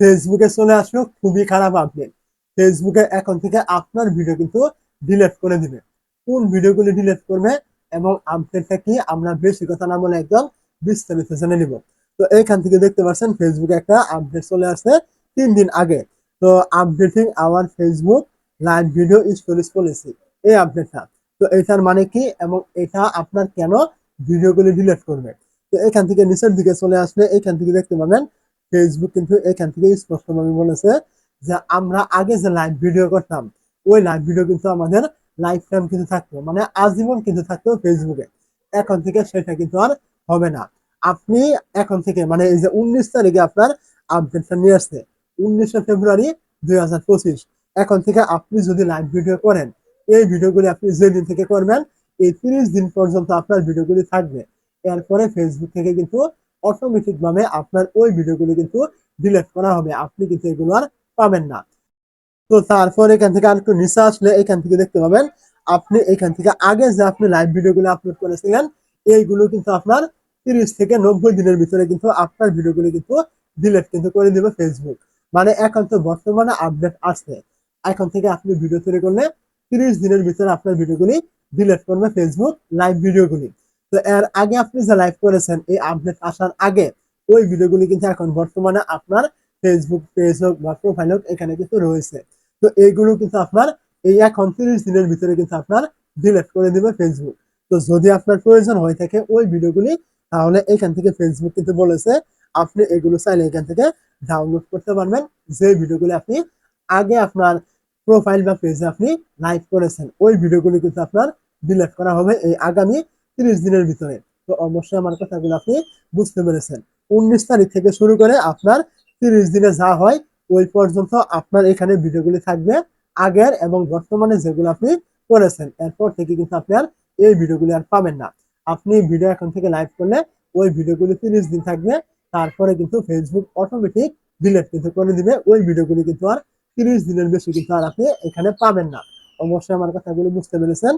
ফেসবুকে চলে আসলো, খুবই খারাপ আপডেট ফেসবুকে এখন থেকে আপনার ভিডিও কিন্তু ডিলেট করে দিবে। কোন ভিডিওগুলি ডিলিট করবে এবং আপডেটটা কি, আমরা বেশি কথা না বলে একদম বিস্তারিত জেনে নিব। তো এইখান থেকে দেখতে পাচ্ছেন ফেসবুকে একটা আপডেট চলে আসছে তিন দিন আগে। তো updating our Facebook live video storage policy এই আপডেটটা তো এটার মানে কি এবং এটা আপনার কেন ভিডিওগুলি ডিলিট করবে? তো এখান থেকে নিচের দিকে চলে আসলে এখান থেকে দেখতে পাবেন ফেসবুক কিন্তু এখান থেকে স্পষ্টভাবে বলেছে যে আমরা আগে যে লাইভ ভিডিও করতাম, ওই লাইভ ভিডিও কিন্তু আমাদের লাইফ টাইম কিন্তু থাকতো মানে আজীবন কিন্তু থাকতো ফেসবুকে এখন থেকে সেটা কিন্তু আর হবে না। আপনি এখন থেকে মানে এই যে উনিশ তারিখে আপনার আপডেটটা নিয়ে আসছে, উনিশে ফেব্রুয়ারি দুই হাজার পঁচিশ। এখন থেকে আপনি যদি লাইভ ভিডিও করেন, এই ভিডিওগুলি আপনি যেদিন থেকে করবেন, এই তিরিশ দিন পর্যন্ত আপনার ভিডিওগুলি থাকবে। এরপরে ফেসবুক থেকে কিন্তু অটোমেটিক ভাবে আপনার ওই ভিডিওগুলি কিন্তু ডিলিট করা হবে। আপনি কিন্তু এগুলো আর পাবেন না। তো তারপর এখান থেকে আরেকটু নিচে আসলে এখান থেকে দেখতে পাবেন, আপনি এখান থেকে আগে যে আপনি লাইভ ভিডিওগুলো আপলোড করেছিলেন, এইগুলো কিন্তু আপনার তিরিশ থেকে নব্বই দিনের ভিতরে কিন্তু আপনার ভিডিওগুলি কিন্তু ডিলিট কিন্তু করে দিবে ফেসবুক মানে এখন তো বর্তমানে আপডেট আসছে এখন থেকে আপনি ভিডিও তৈরি করলে তিরিশ দিনের ভিতরে আপনার ভিডিওগুলি ডিলিট করবে ফেসবুক লাইভ ভিডিওগুলি। তো এর আগে আপনি যে লাইভ করেছেন, এই আপডেট আসার আগে, ওই ভিডিওগুলি কিন্তু এখন বর্তমানে আপনার ফেসবুক পেজ হোক বা প্রোফাইল হোক, এখানে কিন্তু রয়েছে। তো এইগুলো কিন্তু আপনার এই এখন তিরিশ দিনের ভিতরে কিন্তু আপনার ডিলিট করে দিবে ফেসবুক তো যদি আপনার প্রয়োজন হয়ে থাকে ওই ভিডিওগুলি, তাহলে এখান থেকে ফেসবুক কিন্তু বলেছে, আপনি এগুলো চাইলে এখান থেকে ডাউনলোড করতে পারবেন। যে ভিডিওগুলি আপনি আগে আপনার প্রোফাইল বা পেজে আপনি লাইভ করেছেন, ওই ভিডিওগুলি কিন্তু আপনার ডিলিট করা হবে। এই আগামী তিরিশ দিনের ভিতরে। তো অবশ্যই আমার কথাগুলো আপনি বুঝতে পেরেছেন। উনিশ তারিখ থেকে শুরু করে আপনার তিরিশ দিনে যা হয়, ওই পর্যন্ত আপনার এখানে ভিডিওগুলি থাকবে, আগের এবং বর্তমানে যেগুলো আপনি করেছেন। এরপর থেকে কিন্তু আপনি আর এই ভিডিওগুলি আর পাবেন না। আপনি ভিডিও এখন থেকে লাইভ করলে ওই ভিডিওগুলি তিরিশ দিন থাকবে, তারপরে কিন্তু ফেসবুক অটোমেটিক ডিলেট কিন্তু করে দিবে, ওই ভিডিওগুলি কিন্তু আর তিরিশ দিনের বেশি কিন্তু আর আপনি এখানে পাবেন না। অবশ্যই আমার কথাগুলো বুঝতে পেরেছেন।